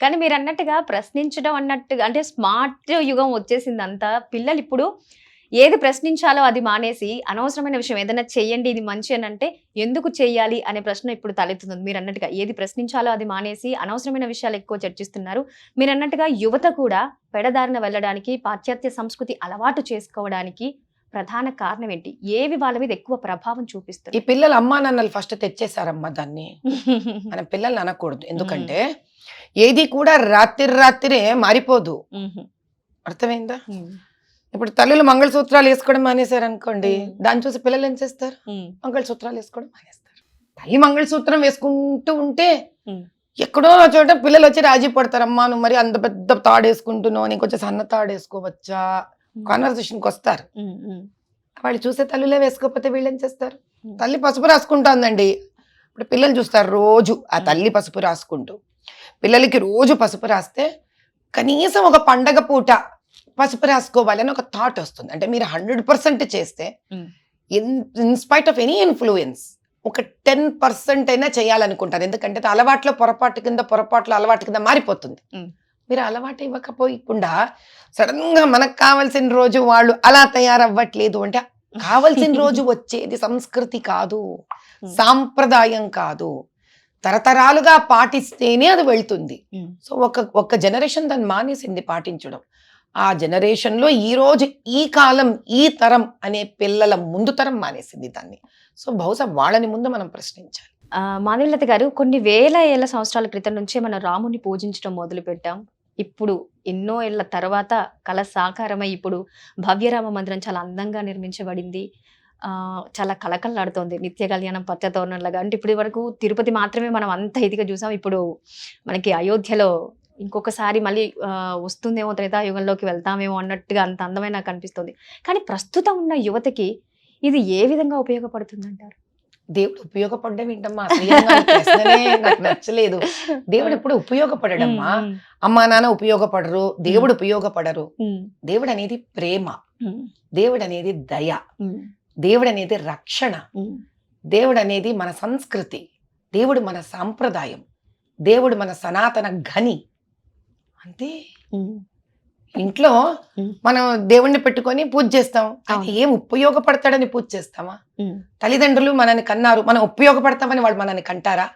కానీ మీరు అన్నట్టుగా ప్రశ్నించడం అన్నట్టుగా అంటే స్మార్ట్ యుగం వచ్చేసింది అంతా పిల్లలు ఇప్పుడు ఏది ప్రశ్నించాలో అది మానేసి అనవసరమైన విషయం ఏదైనా చేయండి ఇది మంచి అని అంటే ఎందుకు చేయాలి అనే ప్రశ్న ఇప్పుడు తలెత్తుతుంది. మీరు అన్నట్టుగా ఏది ప్రశ్నించాలో అది మానేసి అనవసరమైన విషయాలు ఎక్కువ చర్చిస్తున్నారు. మీరు అన్నట్టుగా యువత కూడా పెడదారిన వెళ్ళడానికి పాశ్చాత్య సంస్కృతి అలవాటు చేసుకోవడానికి ప్రధాన కారణం ఏంటి? ఏవి వాళ్ళ మీద ఎక్కువ ప్రభావం ఈ చూపిస్తుంది పిల్లలు అమ్మా నాన్నలు ఫస్ట్ తెచ్చేసారమ్మా దాన్ని. మన పిల్లల్ని అనకూడదు. ఎందుకంటే ఏది కూడా రాత్రి రాత్రే మారిపోదు. అర్థమైందా? ఇప్పుడు తల్లులు మంగళసూత్రాలు వేసుకోవడం మానేశారు అనుకోండి. దాన్ని చూసి పిల్లలు ఏం చేస్తారు? మంగళసూత్రాలు వేసుకోవడం మానేస్తారు. తల్లి మంగళసూత్రం వేసుకుంటూ ఉంటే. ఎక్కడో చోట పిల్లలు వచ్చి రాజీ పడతారు అమ్మా నువ్వు మరి అంత పెద్ద తాడు వేసుకుంటున్నావు నీకు కొంచెం సన్న తాడు వేసుకోవచ్చా? కాన్వర్సేషన్కి వస్తారు. వాళ్ళు చూసే తల్లులే వేసుకోకపోతే వీళ్ళు ఏం చేస్తారు. తల్లి పసుపు రాసుకుంటుందండి. ఇప్పుడు పిల్లలు చూస్తారు రోజు ఆ తల్లి పసుపు రాసుకుంటూ. పిల్లలకి రోజు పసుపు రాస్తే కనీసం ఒక పండగ పూట పసుపు రాసుకోవాలని ఒక థాట్ వస్తుంది. అంటే మీరు హండ్రెడ్ పర్సెంట్ చేస్తే in spite of any influence ఒక టెన్ పర్సెంట్ అయినా చేయాలనుకుంటారు. ఎందుకంటే అలవాట్లో పొరపాటు కింద పొరపాట్లు అలవాటు కింద మారిపోతుంది. మీరు అలవాటు ఇవ్వకపోయకుండా సడన్గా మనకు కావాల్సిన రోజు వాళ్ళు అలా తయారవ్వట్లేదు అంటే కావలసిన రోజు వచ్చేది సంస్కృతి కాదు. సాంప్రదాయం కాదు. తరతరాలుగా పాటిస్తేనే అది వెళ్తుంది. సో ఒక ఒక జనరేషన్ దాన్ని మానేసింది పాటించడం. ఆ జనరేషన్లో ఈ రోజు ఈ కాలం ఈ తరం అనే పిల్లల ముందు తరం మానేసింది దాన్ని. సో బహుశా వాళ్ళని ముందు మనం ప్రశ్నించాలి. ఆ, మాధవీలత గారు కొన్ని వేల ఏళ్ళ సంవత్సరాల క్రితం నుంచే మనం రాముని పూజించడం మొదలు పెట్టాం ఇప్పుడు ఎన్నో ఏళ్ళ తర్వాత కళ సాకారమై ఇప్పుడు భవ్యరామ మందిరం చాలా అందంగా నిర్మించబడింది. చాలా కళకళలాడుతోంది. నిత్య కళ్యాణం పచ్చతోరణంలాగా అంటే ఇప్పటి వరకు తిరుపతి మాత్రమే మనం అంత ఇదిగా చూసాం. ఇప్పుడు మనకి అయోధ్యలో ఇంకొకసారి మళ్ళీ వస్తుందేమో త్రేతాయుగంలోకి వెళ్తామేమో అన్నట్టుగా అంత అందమైన కనిపిస్తుంది. కానీ ప్రస్తుతం ఉన్న యువతకి ఇది ఏ విధంగా ఉపయోగపడుతుంది అంటారు దేవుడు ఉపయోగపడడం ఏంటమ్మా? ప్రశ్ననే నాకు నచ్చలేదు. దేవుడు ఎప్పుడు ఉపయోగపడడమ్మా? అమ్మా నాన్న ఉపయోగపడరు. దేవుడు ఉపయోగపడరు. దేవుడు అనేది ప్రేమ. దేవుడు అనేది దయ. దేవుడు అనేది రక్షణ. దేవుడు అనేది మన సంస్కృతి. దేవుడు మన సాంప్రదాయం. దేవుడు మన సనాతన ఘని. అంతే. ఇంట్లో. మనం దేవుణ్ణి పెట్టుకొని పూజ చేస్తాం. అవును. ఏం ఉపయోగపడతాడని పూజ చేస్తామా? తల్లిదండ్రులు మనని కన్నారు. మనం ఉపయోగపడతామని వాళ్ళు మనని కంటారా?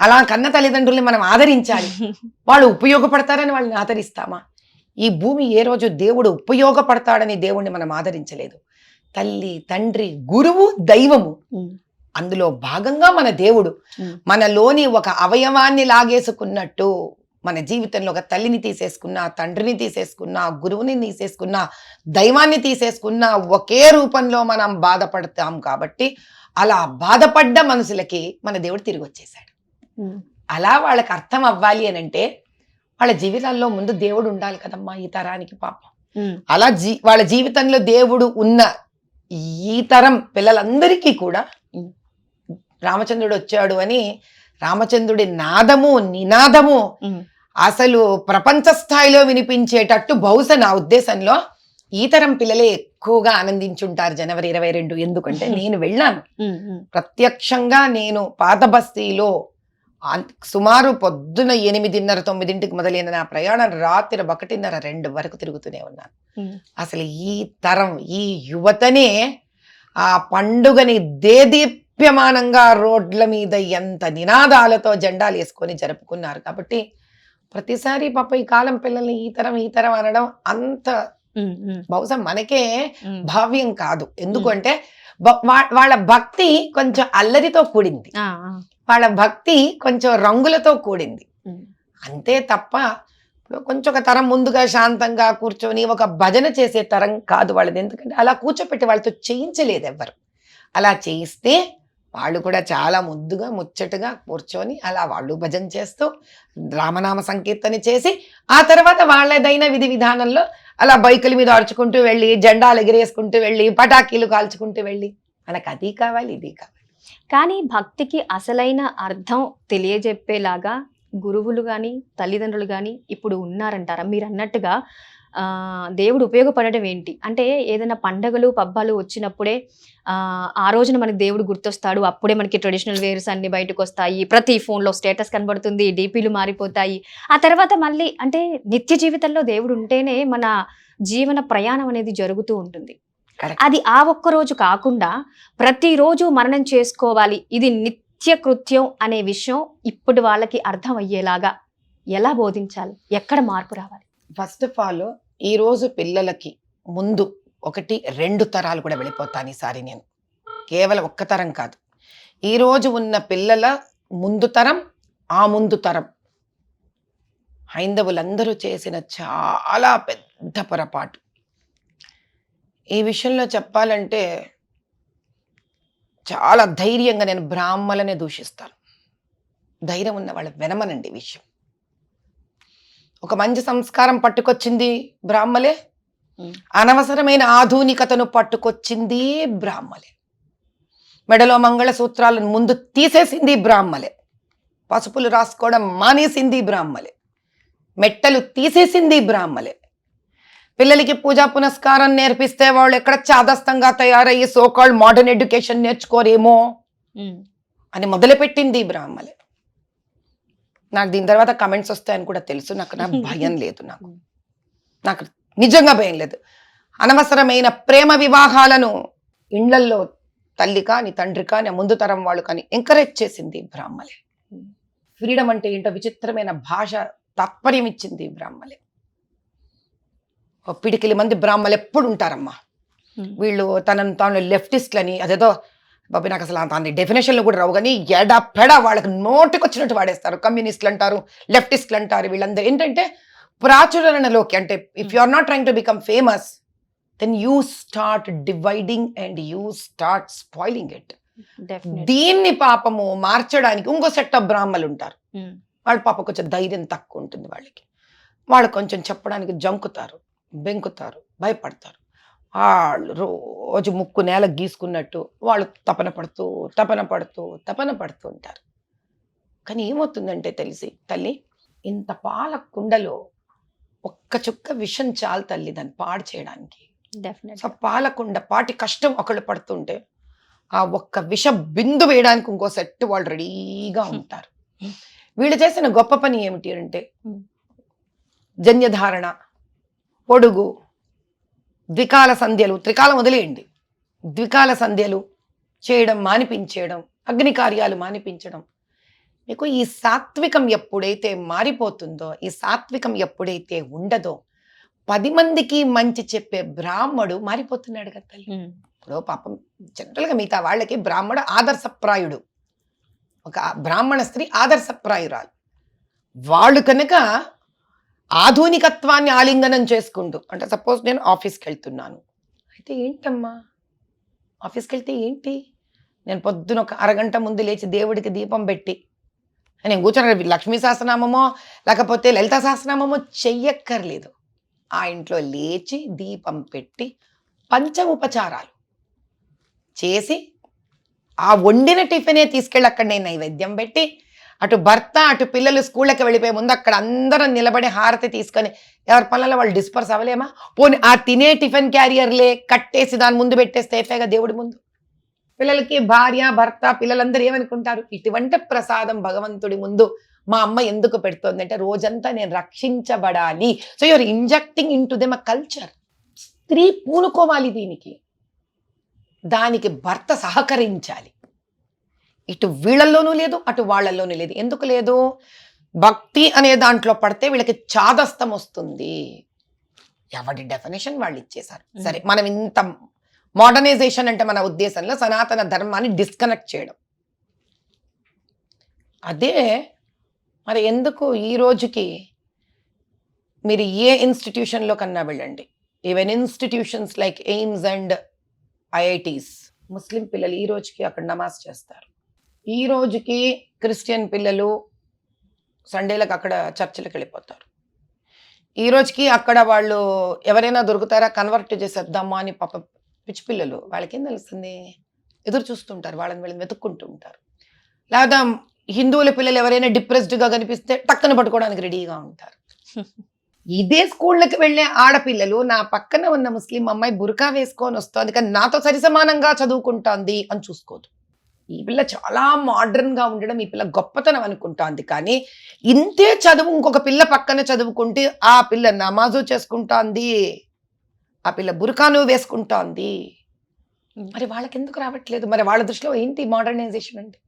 అలా కన్న తల్లిదండ్రుల్ని మనం ఆదరించాలి. వాళ్ళు ఉపయోగపడతారని వాళ్ళని ఆదరిస్తామా? ఈ భూమి ఏ రోజు దేవుడు ఉపయోగపడతాడని దేవుణ్ణి మనం ఆదరించలేదు. తల్లి తండ్రి గురువు దైవము. అందులో భాగంగా మన దేవుడు. మనలోని ఒక అవయవాన్ని లాగేసుకున్నట్టు మన జీవితంలో ఒక తల్లిని తీసేసుకున్నా తండ్రిని తీసేసుకున్నా గురువుని తీసేసుకున్నా దైవాన్ని తీసేసుకున్నా ఒకే రూపంలో మనం బాధపడతాం కాబట్టి అలా బాధపడ్డ మనుషులకి మన దేవుడు తిరిగి వచ్చేసాడు అలా వాళ్ళకి అర్థం అవ్వాలి అని అంటే వాళ్ళ జీవితాల్లో ముందు దేవుడు ఉండాలి కదమ్మా ఈ తరానికి పాపం. అలా జీ వాళ్ళ జీవితంలో దేవుడు ఉన్న ఈ తరం పిల్లలందరికీ కూడా. రామచంద్రుడు వచ్చాడు అని రామచంద్రుడి నాదము నినాదము అసలు ప్రపంచ స్థాయిలో వినిపించేటట్టు బహుశా నా ఉద్దేశంలో ఈ తరం పిల్లలే ఎక్కువగా ఆనందించుంటారు జనవరి ఇరవై రెండు. ఎందుకంటే నేను వెళ్ళాను. ప్రత్యక్షంగా నేను పాత బస్తీలో సుమారు పొద్దున ఎనిమిదిన్నర తొమ్మిదింటికి మొదలైన నా ప్రయాణం రాత్రి ఒకటిన్నర రెండు వరకు తిరుగుతూనే ఉన్నాను. అసలు ఈ తరం ఈ యువతనే ఆ పండుగని దేదీప్యమానంగా రోడ్ల మీద ఎంత నినాదాలతో జెండాలు వేసుకొని జరుపుకున్నారు కాబట్టి ప్రతిసారి పాప ఈ కాలం పిల్లల్ని ఈ తరం ఈ తరం అనడం అంత బహుశా మనకే భావ్యం కాదు. ఎందుకంటే వాళ్ళ భక్తి కొంచెం అల్లరితో కూడింది. వాళ్ళ భక్తి కొంచెం రంగులతో కూడింది. అంతే తప్ప కొంచెం ఒక తరం ముందుగా శాంతంగా కూర్చొని ఒక భజన చేసే తరం కాదు వాళ్ళది. ఎందుకంటే అలా కూర్చోపెట్టి వాళ్ళతో చేయించలేదు ఎవ్వరు. అలా చేయిస్తే వాళ్ళు కూడా చాలా ముద్దుగా ముచ్చటగా కూర్చొని అలా వాళ్ళు భజన చేస్తూ రామనామ సంకీర్తన చేసి ఆ తర్వాత వాళ్ళదైన విధి విధానంలో అలా బైకుల మీద అరుచుకుంటూ వెళ్ళి జెండాలు ఎగిరేసుకుంటూ వెళ్ళి పటాకీలు కాల్చుకుంటూ వెళ్ళి. మనకు అది కావాలి ఇది కావాలి. కానీ భక్తికి అసలైన అర్థం తెలియజెప్పేలాగా గురువులు కానీ తల్లిదండ్రులు కానీ ఇప్పుడు ఉన్నారంటారా? మీరు అన్నట్టుగా దేవుడు ఉపయోగపడడం ఏంటి? అంటే ఏదైనా పండగలు పబ్బాలు వచ్చినప్పుడే ఆ, రోజున మనకి దేవుడు గుర్తొస్తాడు. అప్పుడే మనకి ట్రెడిషనల్ వేర్స్ అన్ని బయటకు వస్తాయి ప్రతి ఫోన్లో స్టేటస్ కనబడుతుంది డీపీలు మారిపోతాయి. ఆ తర్వాత మళ్ళీ అంటే నిత్య జీవితంలో దేవుడు ఉంటేనే మన జీవన ప్రయాణం అనేది జరుగుతూ ఉంటుంది. అది ఆ ఒక్క రోజు కాకుండా ప్రతిరోజు మరణం చేసుకోవాలి. ఇది నిత్య కృత్యం అనే విషయం ఇప్పుడు వాళ్ళకి అర్థం అయ్యేలాగా ఎలా బోధించాలి? ఎక్కడ మార్పు రావాలి? ఫస్ట్ ఆఫ్ ఆల్ ఈరోజు పిల్లలకి ముందు ఒకటి రెండు తరాలు కూడా వెళ్ళిపోతాను ఈసారి నేను. కేవలం ఒక్క తరం కాదు. ఈరోజు ఉన్న పిల్లల ముందు తరం ఆ ముందు తరం. హైందవులందరూ చేసిన చాలా పెద్ద పొరపాటు. ఈ విషయంలో చెప్పాలంటే చాలా ధైర్యంగా నేను బ్రాహ్మలనే దూషిస్తాను. ధైర్యం ఉన్న వాళ్ళ వెనమనండి ఈ విషయం. ఒక మంచి సంస్కారం పట్టుకొచ్చింది బ్రాహ్మలే. అనవసరమైన ఆధునికతను పట్టుకొచ్చింది బ్రాహ్మలే. మెడలో మంగళసూత్రాలను ముందు తీసేసింది బ్రాహ్మలే. పసుపులు రాసుకోవడం మానేసింది బ్రాహ్మలే. మెట్టలు తీసేసింది బ్రాహ్మలే. పిల్లలకి పూజా పునస్కారం నేర్పిస్తే వాళ్ళు ఎక్కడ చాదస్తంగా తయారయ్యి సోకాల్డ్ మోడర్న్ ఎడ్యుకేషన్ నేర్చుకోరేమో. అని మొదలుపెట్టింది బ్రాహ్మలే. నాకు దీని తర్వాత కమెంట్స్ వస్తాయని కూడా తెలుసు. నాకు నా భయం లేదు నాకు. నాకు నిజంగా భయం లేదు. అనవసరమైన ప్రేమ వివాహాలను ఇండ్లల్లో తల్లి కాని తండ్రి కాని ముందు తరం వాళ్ళు కానీ ఎంకరేజ్ చేసింది బ్రాహ్మలే. ఫ్రీడమ్ అంటే ఏంటో విచిత్రమైన భాష తాత్పర్యం ఇచ్చింది బ్రాహ్మలే. పిడికిలి మంది బ్రాహ్మలు ఎప్పుడు ఉంటారమ్మా. వీళ్ళు తనను తాను లెఫ్టిస్ట్లని అదేదో బాబు నాకు అసలు దాని డెఫినేషన్లు కూడా రావు కానీ ఎడ పెడ వాళ్ళకి నోటికి వచ్చినట్టు వాడేస్తారు కమ్యూనిస్టులు అంటారు లెఫ్టిస్టులు అంటారు వీళ్ళందరూ. ఏంటంటే ప్రాచురణలోకి అంటే if you are not trying to become famous then you start dividing and you start spoiling it. దీన్ని పాపము మార్చడానికి ఇంకో సెట్ ఆఫ్ బ్రాహ్మలు ఉంటారు. ఉమ్. వాళ్ళ పాప కొంచెం ధైర్యం తక్కువ ఉంటుంది వాళ్ళకి. వాళ్ళు కొంచెం చెప్పడానికి జంకుతారు బెంకుతారు భయపడతారు. వాళ్ళు రోజు ముక్కు నేల గీసుకున్నట్టు వాళ్ళు తపన పడుతూ తపన పడుతూ తపన పడుతూ ఉంటారు కానీ ఏమవుతుందంటే తెలిసి తల్లి ఇంత పాల కుండలో ఒక్క చుక్క విషం చాలు తల్లి దాన్ని పాడు చేయడానికి. సో పాలకుండ పాటి కష్టం ఒకళ్ళు పడుతుంటే ఆ ఒక్క విష బిందు వేయడానికి ఇంకో సెట్ వాళ్ళు రెడీగా ఉంటారు. వీళ్ళు చేసిన గొప్ప పని ఏమిటి అంటే. జన్యధారణ పొడుగు ద్వికాల సంధ్యలు త్రికాలం వదిలేయండి. ద్వికాల సంధ్యలు చేయడం మానిపించేయడం అగ్ని కార్యాలు మానిపించడం. మీకు ఈ సాత్వికం ఎప్పుడైతే మారిపోతుందో ఈ సాత్వికం ఎప్పుడైతే ఉండదో పది మందికి మంచి చెప్పే బ్రాహ్మడు మారిపోతున్నాడు కదా తల్లి. ఇప్పుడు పాపం జనరల్గా మిగతా వాళ్ళకి బ్రాహ్మడు ఆదర్శప్రాయుడు. ఒక బ్రాహ్మణ స్త్రీ ఆదర్శప్రాయురాలు. వాళ్ళు కనుక ఆధునికత్వాన్ని ఆలింగనం చేసుకుంటూ అంటే సపోజ్ నేను ఆఫీస్కి వెళ్తున్నాను అయితే ఏంటమ్మా? ఆఫీస్కి వెళ్తే ఏంటి? నేను పొద్దున ఒక అరగంట ముందు లేచి దేవుడికి దీపం పెట్టి నేను కూర్చొని లక్ష్మీ సహస్రనామమో లేకపోతే లలిత సహస్రనామమో చెయ్యక్కర్లేదు. ఆ ఇంట్లో లేచి దీపం పెట్టి పంచ ఉపచారాలు చేసి ఆ వండిన టిఫినే తీసుకెళ్ళి అక్కడ నేను నైవేద్యం పెట్టి అటు భర్త అటు పిల్లలు స్కూళ్ళకి వెళ్ళిపోయే ముందు అక్కడ అందరం నిలబడి హారతి తీసుకొని ఎవరి పనులలో వాళ్ళు డిస్పర్స్ అవ్వలేమా? పోనీ ఆ తినే టిఫిన్ క్యారియర్లే కట్టేసి దాని ముందు పెట్టేస్తే సేఫేగా దేవుడి ముందు? పిల్లలకి భార్య భర్త పిల్లలందరూ ఏమనుకుంటారు? ఇటువంటి ప్రసాదం భగవంతుడి ముందు మా అమ్మ ఎందుకు పెడుతోంది అంటే రోజంతా నేను రక్షించబడాలి. So your injecting in to them a culture స్త్రీ పూనుకోవాలి దీనికి. దానికి భర్త సహకరించాలి. ఇటు వీళ్ళల్లోనూ లేదు అటు వాళ్ళల్లోనూ లేదు. ఎందుకు లేదు? భక్తి అనే దాంట్లో పడితే వీళ్ళకి చాదస్తం వస్తుంది. ఎవరి డెఫినేషన్ వాళ్ళు ఇచ్చేశారు. సరే మనం ఇంత మోడర్నైజేషన్ అంటే మన ఉద్దేశంలో సనాతన ధర్మాన్ని డిస్కనెక్ట్ చేయడం. అదే మరి ఎందుకు ఈ రోజుకి మీరు ఏ ఇన్స్టిట్యూషన్లో కన్నా వెళ్ళండి? Even institutions like AIIMS and IITs ముస్లిం పిల్లలు ఈ రోజుకి అక్కడ నమాజ్ చేస్తారు. ఈ రోజుకి క్రిస్టియన్ పిల్లలు సండేలకు అక్కడ చర్చిలకు వెళ్ళిపోతారు. ఈ రోజుకి అక్కడ వాళ్ళు ఎవరైనా దొరుకుతారా కన్వర్ట్ చేసేద్దామా అని పాప పిచ్చి పిల్లలు వాళ్ళకేం తెలుస్తుంది? ఎదురు చూస్తుంటారు వాళ్ళని వీళ్ళని వెతుక్కుంటూ ఉంటారు. లేదా హిందువుల పిల్లలు ఎవరైనా డిప్రెస్డ్గా కనిపిస్తే టక్కన పట్టుకోవడానికి రెడీగా ఉంటారు. ఇదే స్కూళ్ళకి వెళ్ళే ఆడపిల్లలు నా పక్కన ఉన్న ముస్లిం అమ్మాయి బురకా వేసుకొని వస్తుంది కానీ నాతో సరిసమానంగా చదువుకుంటోంది అని చూసుకోదు. ఈ పిల్ల చాలా మోడర్న్గా ఉండడం ఈ పిల్ల గొప్పతనం అనుకుంటోంది. కానీ ఇంతే చదువు ఇంకొక పిల్ల పక్కన చదువుకుంటే ఆ పిల్ల నమాజు చేసుకుంటోంది. ఆ పిల్ల బురకాను వేసుకుంటోంది. మరి వాళ్ళకి ఎందుకు రావట్లేదు? మరి వాళ్ళ దృష్టిలో ఏంటి మోడర్నైజేషన్ అంటే?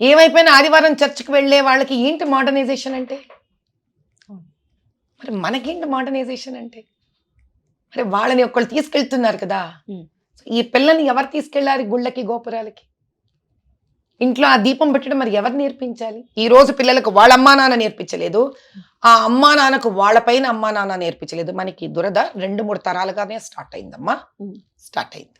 ఏమైపోయినా ఆదివారం చర్చికి వెళ్ళే వాళ్ళకి ఏంటి మోడర్నైజేషన్ అంటే? మరి మనకేంటి మోడర్నైజేషన్ అంటే? మరి వాళ్ళని ఒకళ్ళు తీసుకెళ్తున్నారు కదా. ఈ పిల్లల్ని ఎవరు తీసుకెళ్ళాలి గుళ్ళకి గోపురాలకి? ఇంట్లో ఆ దీపం పెట్టడం మరి ఎవరు నేర్పించాలి? ఈ రోజు పిల్లలకు వాళ్ళ అమ్మా నాన్న నేర్పించలేదు. ఆ అమ్మా నాన్నకు వాళ్ళ పైన అమ్మా నాన్న నేర్పించలేదు. మనకి దురద రెండు మూడు తరాలుగానే స్టార్ట్ అయిందమ్మా. స్టార్ట్ అయింది.